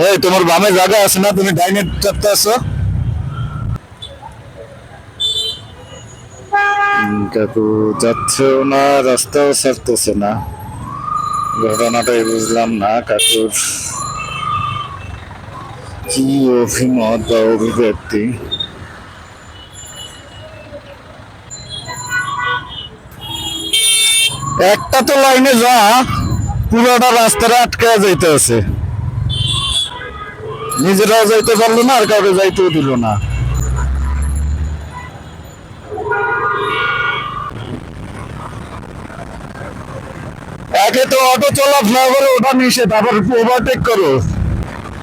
এই তোমার বামে জায়গা আছে না? তুমি ডাইনে চাপতে আছো? কাকু যাচ্ছেও না রাস্তাও ছাড়তেছে না। ঘটনাটাই বুঝলাম না কাকুর কি অভিমত বা অভিব্যক্তি? একটা তো লাইনে যা পুরোটা রাস্তাটা আটকে যাইতে আছে নিজেরাও যাইতে পারল না, আর কাউকে যাইতেও দিল না। একে তো অটো চলা ফ্লাইওভারে ওটা নিষেধ, আবার ওভারটেক করো।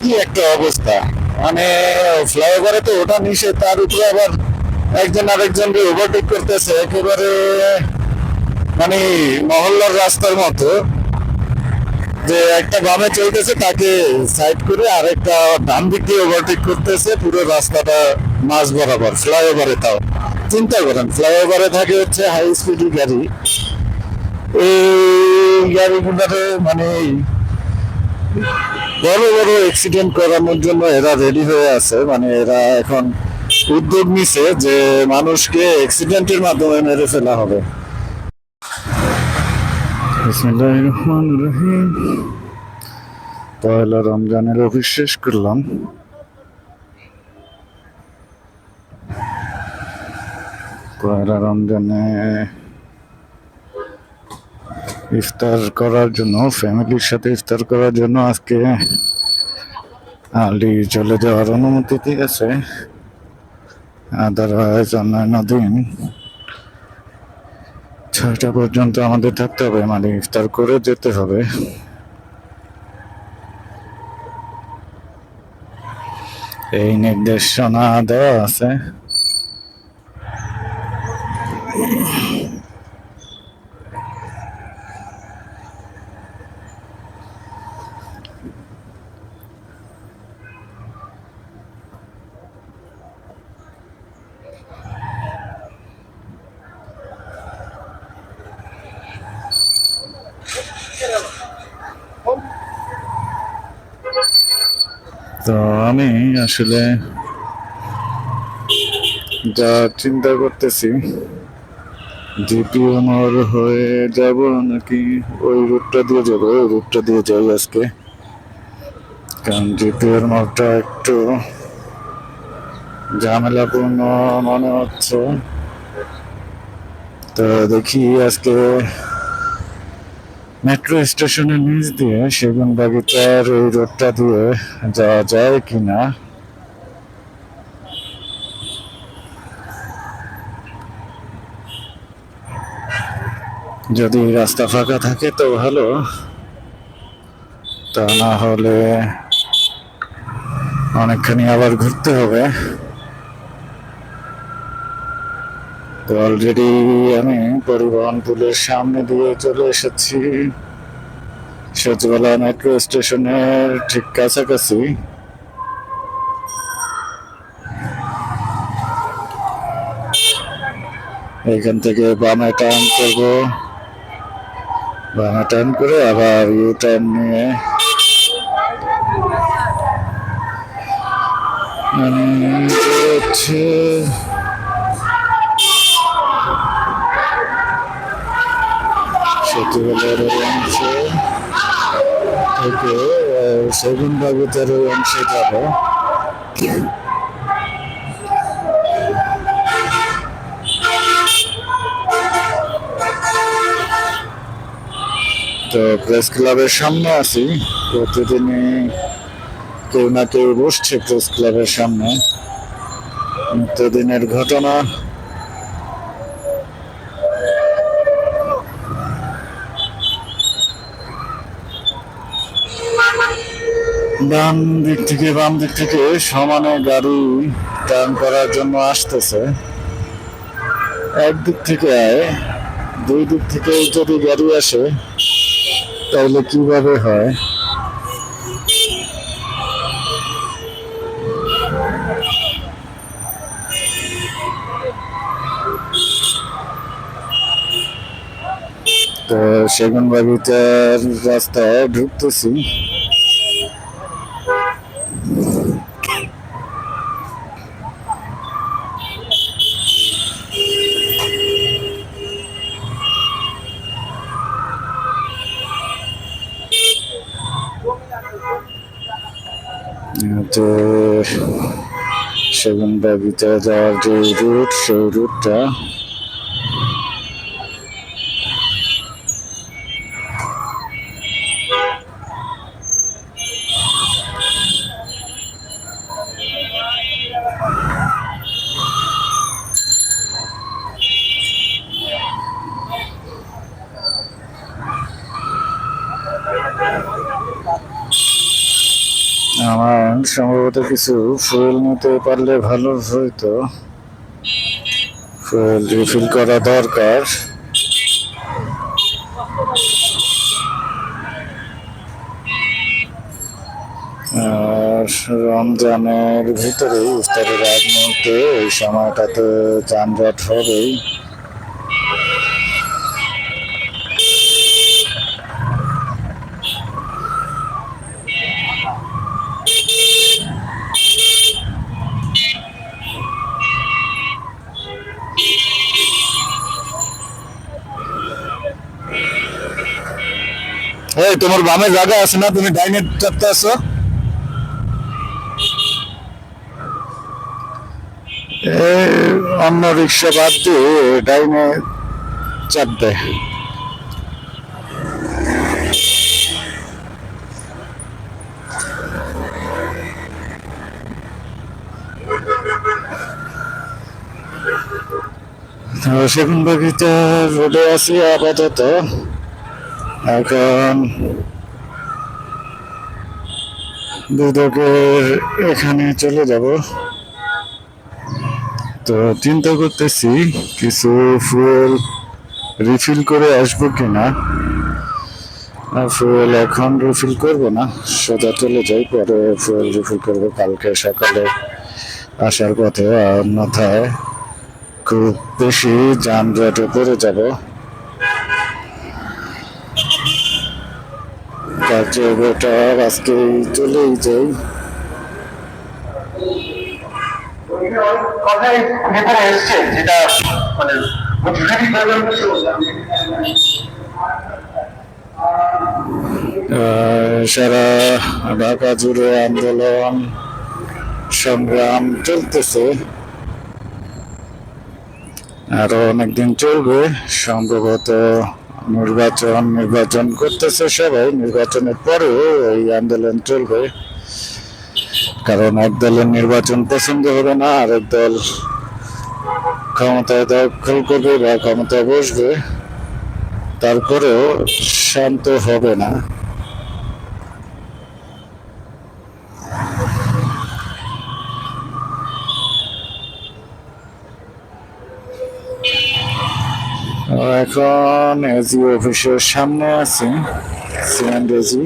কি একটা অবস্থা। মানে ফ্লাইওভারে তো ওটা নিষেধ, তার উপরে আবার একজন আরেকজনকে ওভারটেক করতেছে, একেবারে মানে মহল্লার রাস্তার মতো। যে একটা বামে চলতেছে, তাকে সাইড করে আর একটা ডান দিক দিয়ে ওভারটেক করতেছে, পুরো রাস্তাটা মাঝ বরাবর ফ্লাইওভারে তাও। চিন্তা করেন ফ্লাইওভারে থাকে হচ্ছে হাই স্পিডি গাড়ি। এই গাড়িগুলোরে মানে বড় বড় অ্যাক্সিডেন্ট করানোর জন্য এরা রেডি হয়ে আছে। মানে এরা এখন উদ্যোগ নিছে যে মানুষকে অ্যাক্সিডেন্টের মাধ্যমে মেরে ফেলা হবে। বিসমিল্লাহির রহমানির রহিম পয়লা রমজানের অফিস করলাম। পয়লা রমজানে ইফতার করার জন্য, ফ্যামিলির সাথে ইফতার করার জন্য আজকে আলি চলে যাওয়ার অনুমতি দিয়েছে। আদারওয়াইজ অন্যান্য দিন ছয়টা পর্যন্ত আমাদের থাকতে হবে মানে ইফতার করে যেতে হবে। এই নির্দেশনা দেওয়া আছে। তো আমি আসলে যা চিন্তা করতেছি জিপিও মোড় হয়ে যাব নাকি ওই রুটটা দিয়ে যাব? ওই রুটটা দিয়ে যাই আজকে। কারণ জিপিওর মোড়টা একটু ঝামেলাপূর্ণ মনে হচ্ছে। তো দেখি আজকে মেট্রো স্টেশনের নিচ দিয়ে সেগুন বাগিচার ওই রোডটা দিয়ে যাওয়া যায় কিনা? যদি রাস্তা ফাঁকা থাকে তো ভালো, তা না হলে অনেকখানি আবার ঘুরতে হবে। তো অলরেডি আমি পরিবহন পুলের সামনে দিয়ে চলে এসেছি। সচিবালয় মেট্রো স্টেশনের ঠিক কাছাকাছি। এখান থেকে বামে টার্ন করব। বামে টার্ন করে আবার ইউ টার্ন নিয়ে। উম, ওই অংশে থেকে সেগুন বাগিচার ওই অংশে যাব তো প্রেস ক্লাবের সামনে আছি প্রতিদিনই কেউ না কেউ বসছে প্রেস ক্লাবের সামনে নিত্যদিনের ঘটনা ডান দিক থেকে, বাম দিক থেকে সমানে গাড়ি টার্ন করার জন্য আসতেছে। একদিক থেকে আয়, দুই দিক থেকে যদি গাড়ি আসে, তাহলে কীভাবে হয়? তো সেগুন বাগিচার রাস্তায় ঢুকতেছি। যে সেগুন বাগিচা যাওয়ার যে রুট সেই রুটটা। আমার সম্ভবত কিছু ফুয়েল নিতে পারলে ভালো হইতো। ফুয়েল রিফিল করা দরকার। রমজানের ভিতরে ইফতারের আগ মুহূর্তে এই সময়টাতে যানজট হবেই। তোমার বামে জায়গা আছে না? তুমি ডাইনে চাপতে এই, অন্য রিক্সা বাদ দিয়ে ডাইনে চাপ দেয় সেগুন বাগিচা রোডে আছি আপাতত। এখন দুদকের এখানে চলে যাব। তো চিন্তা করতেছি, কিছু ফুয়েল রিফিল করে আসব কিনা। ফুয়েল এখন রিফিল করব না, সোজা চলে যাই, পরে ফুয়েল রিফিল করব কালকে সকালে। আসার পথে অন্যথায় খুব বেশি যানজটে পড়ে যাব। চেয়ে আজকে চলেই যাই। কথায় ভেতরে এসছে যেটা মানে সারা ঢাকা জুড়ে আন্দোলন সংগ্রাম চলতেছে। আরও অনেকদিন চলবে সম্ভবত নির্বাচন নির্বাচন করতেছে সবাই। নির্বাচনের পরেও এই আন্দোলন চলবে। কারণ এক দলের নির্বাচন পছন্দ হবে না, আরেক দল ক্ষমতায় দখল করবে বা ক্ষমতায় বসবে, তারপরেও শান্ত হবে না তো এখন এজি অফিসের সামনে আছি সিএন্ড এজি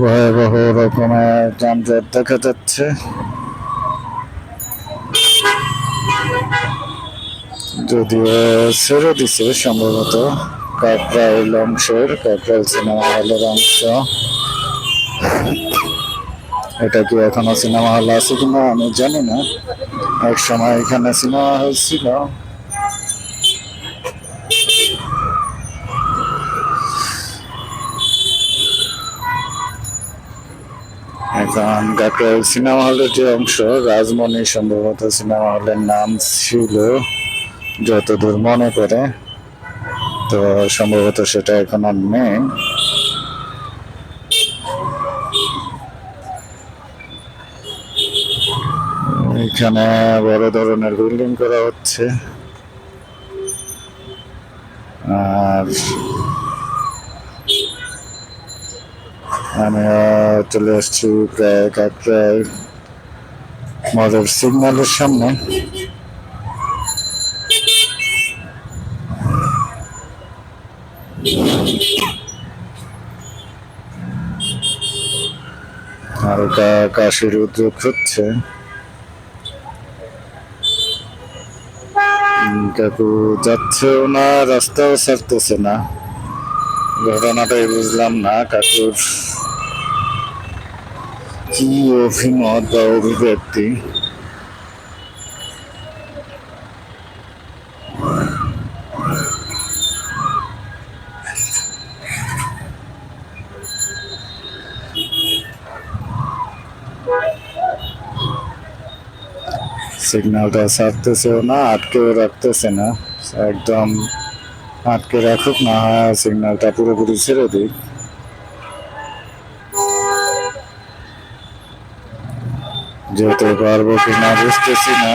ভয়াবহ রকমের যানজট দেখা যাচ্ছে। যদিও ছেড়ে দিছে সম্ভবত। কাকরাইল অংশের কাকরাইল সিনেমা হলের অংশ। এটা কি এখনও সিনেমা হল আছে কিনা আমি জানি না। এক সময় এখানে সিনেমা হল ছিল। এখন কাকরাইল সিনেমা হলের যে অংশ, রাজমণি সম্ভবত সিনেমা হলের নাম ছিল, যতদূর মনে করে তো সম্ভবত সেটা এখন আর নেই। এখানে বড় ধরনের বিল্ডিং করা হচ্ছে। আর আমি চলে আসছি প্রায় কাকরাই মজার সিগন্যালের সামনে। হালকা কাশির উদ্যোগ হচ্ছে। কাকু যাচ্ছেও না, রাস্তাও ছাড়তেছে না। ঘটনাটাই বুঝলাম না, কাকুর কি অভিমত বা অভিব্যক্তি? সিগন্যালটা ছাড়তেছেও না আটকেও রাখতেছে না। একদম আটকে রাখুক, না হয় সিগন্যালটা পুরোপুরি ছেড়ে দিই যেতে পারব কি না বুঝতেছি না।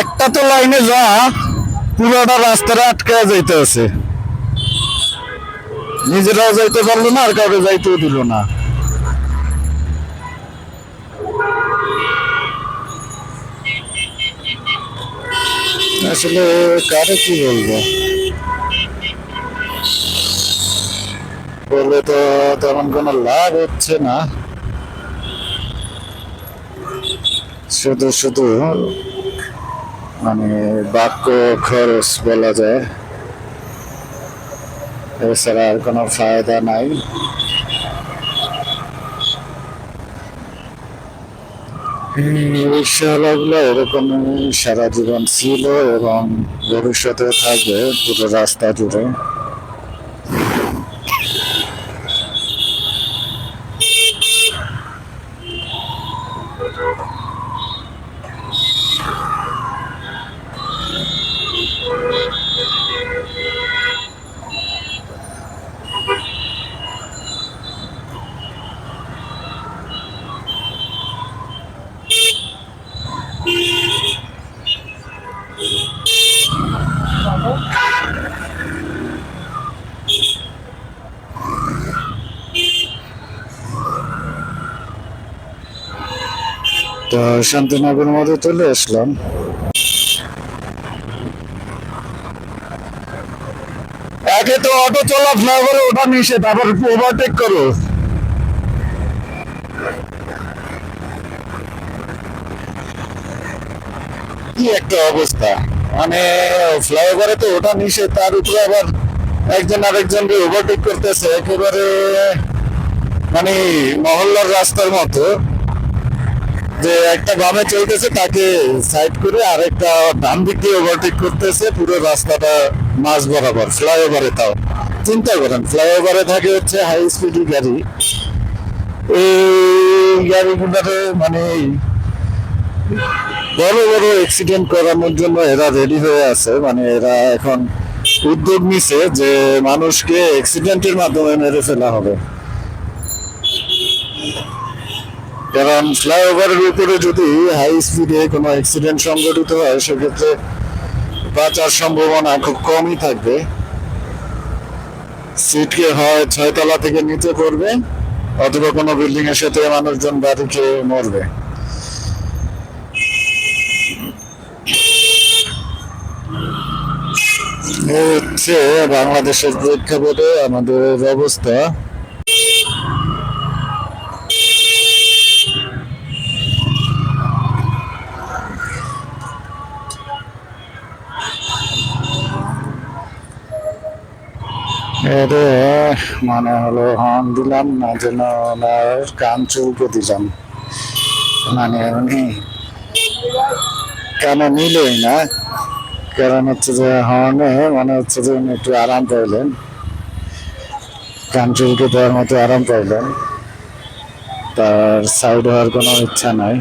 একটা তো লাইনে যা, পুরোটা রাস্তাটা আটকে যাইতে আছে নিজেরাও যাইতে পারল না, আর কাউকে যাইতেও দিল না। আসলে কারে কি বলব? বলে তো তেমন কোনো লাভ হচ্ছে না। শুধু শুধু মানে বাক্য খরচ বলা যায়। এছাড়া আর কোনো ফায়দা নাই। এরকম সারা জীবন ছিল এবং ভবিষ্যতে থাকবে পুরো রাস্তা জুড়ে তো শান্তিনগর মধ্যে চলে আসলাম। একে তো অটো চলা ফ্লাইওভারে ওটা নিষেধ আবার ওভারটেক করো। কি একটা অবস্থা। মানে ফ্লাইওভারে তো ওটা নিষেধ, তার উপরে আবার একজন আরেকজনকে ওভারটেক করতেছে, একেবারে মানে মহল্লার রাস্তার মতো। যে একটা বামে চলতেছে, তাকে সাইড করে আরেকটা ডান দিক দিয়ে ওভারটেক করতেছে, পুরো রাস্তাটা মাঝ বরাবর ফ্লাইওভারে তাও। চিন্তা করেন ফ্লাইওভারে থাকে হচ্ছে হাই স্পিডি গাড়ি। এই গাড়িগুলোতে মানে বড় বড় অ্যাক্সিডেন্ট করানোর জন্য এরা রেডি হয়ে আছে। মানে এরা এখন উদ্যোগ নিছে যে মানুষকে অ্যাক্সিডেন্টের মাধ্যমে মেরে ফেলা হবে। কারণ ফ্লাইওভারের উপরে যদি হাই স্পিডে কোনো অ্যাক্সিডেন্ট সংঘটিত হয়, সেক্ষেত্রে বাঁচার সম্ভাবনা খুব কমই থাকবে। সিটকে হয় ছয়তলা থেকে নিচে পড়বে অথবা কোনো বিল্ডিং এর সাথে মানুষজন বাড়ি খেয়ে মরবে। হচ্ছে বাংলাদেশের প্রেক্ষাপটে আমাদের অবস্থা। এরে মানে হলো হর্ন দিলাম, না যেন ওনার কান চুলকে দিলাম। মানে উনি কেন নিলই না? কারণ হচ্ছে যে হর্নে মনে হচ্ছে যে উনি একটু আরাম পাইলেন। কান চুলকে দেওয়ার মতো আরাম পাইলেন। তার সাইড হওয়ার কোনো ইচ্ছা নাই।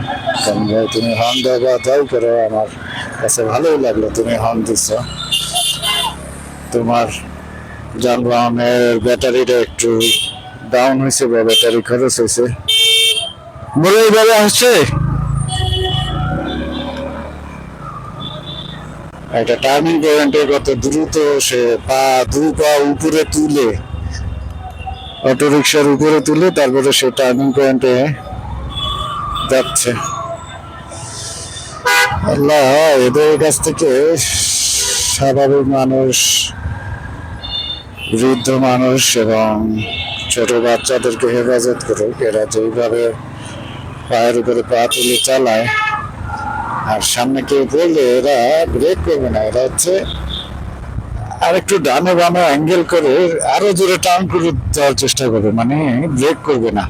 কারণ ভাই, তুমি হর্ন দেওয়া যাই করো, আমার কাছে ভালোই লাগল তুমি হর্ন দিছো। তোমার যানবাহনের ব্যাটারিটা একটু ডাউন হয়েছে বা ব্যাটারি খরচ হয়েছে। বলে এইভাবে আসছে? একটা টার্নিং পয়েন্টে কত দ্রুত সে পা দু পা উপরে তুলে, অটো রিক্সার উপরে তুলে তারপরে সে টার্নিং পয়েন্টে যাচ্ছে। আল্লাহ, এদের কাছ থেকে স্বাভাবিক মানুষ বৃদ্ধ মানুষ এবং ছোট বাচ্চাদেরকে হেফাজত করুক, এরা যেইভাবে পায়ের উপরে পা তুলে চালায়, আর সামনে কেউ বললে এরা ব্রেক করবে না, এরা হচ্ছে আর একটু ডানে বামে অ্যাঙ্গেল করে আরও জোরে টার্ন করে দেওয়ার চেষ্টা করবে মানে ব্রেক করবে না।